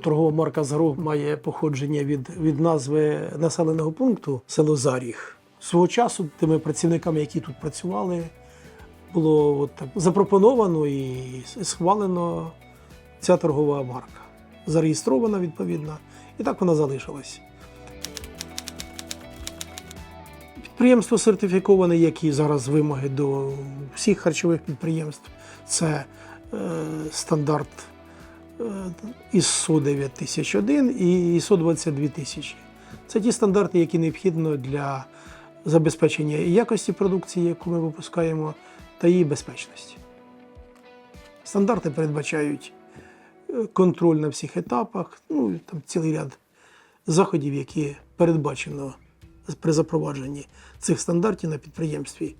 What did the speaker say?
Торгова марка Згрог має походження від, від назви населеного пункту село Заріг. Свого часу тими працівниками, які тут працювали, було от запропоновано і схвалено ця торгова марка. Зареєстрована відповідно, і так вона залишилась. Підприємство сертифіковане, які зараз вимоги до всіх харчових підприємств. Це е, стандарт ISO 9001 і ISO 22000. Це ті стандарти, які необхідно для забезпечення якості продукції, яку ми випускаємо, та її безпечності. Стандарти передбачають е, контроль на всіх етапах, ну там цілий ряд заходів, які передбачено при запровадженні цих стандартів на підприємстві.